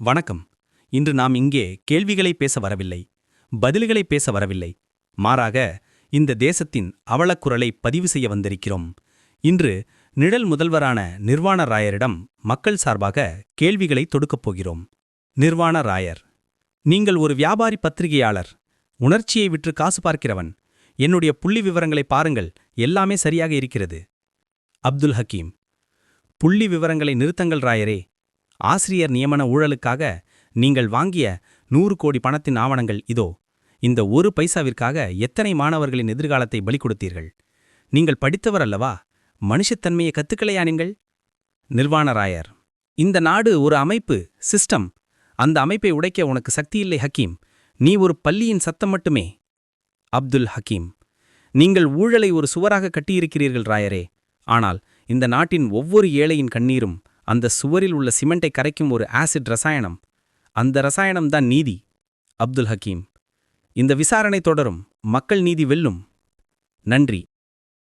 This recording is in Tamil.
வணக்கம். இன்று நாம் இங்கே கேள்விகளை பேச வரவில்லை பதில்களை பேச வரவில்லை. மாறாக இந்த தேசத்தின் அவலக்குரலை பதிவு செய்ய வந்திருக்கிறோம். இன்று நிழல் முதல்வரான நிர்வாண ராயரிடம் மக்கள் சார்பாக கேள்விகளை தொடுக்கப் போகிறோம். நிர்வாண ராயர் நீங்கள் ஒரு வியாபாரி பத்திரிகையாளர் உணர்ச்சியை விற்று காசு பார்க்கிறவன் என்னுடைய புள்ளி விவரங்களை பாருங்கள் எல்லாமே சரியாக இருக்கிறது. அப்துல் ஹக்கீம் புள்ளி விவரங்களை நிறுத்தங்கள் ராயரே ஆசிரியர் நியமன ஊழலுக்காக நீங்கள் வாங்கிய நூறு கோடி பணத்தின் ஆவணங்கள் இதோ. இந்த ஒரு பைசாவிற்காக எத்தனை மாணவர்களின் எதிர்காலத்தை பலி கொடுத்தீர்கள்? நீங்கள் படித்தவர் அல்லவா? மனுஷத்தன்மையை கத்துக்கலையா நீங்கள்? நிர்வாண ராயர் இந்த நாடு ஒரு அமைப்பு சிஸ்டம். அந்த அமைப்பை உடைக்க உனக்கு சக்தியில்லை ஹக்கீம். நீ ஒரு பள்ளியின் சத்தம் மட்டுமே. அப்துல் ஹக்கீம் நீங்கள் ஊழலை ஒரு சுவராக கட்டியிருக்கிறீர்கள் ராயரே. ஆனால் இந்த நாட்டின் ஒவ்வொரு ஏழையின் கண்ணீரும் அந்த சுவரில் உள்ள சிமெண்டை கரைக்கும் ஒரு ஆசிட் ரசாயனம். அந்த ரசாயனம்தான் நீதி. அப்துல் ஹக்கீம். இந்த விசாரணை தொடரும். மக்கள் நீதி வெல்லும். நன்றி.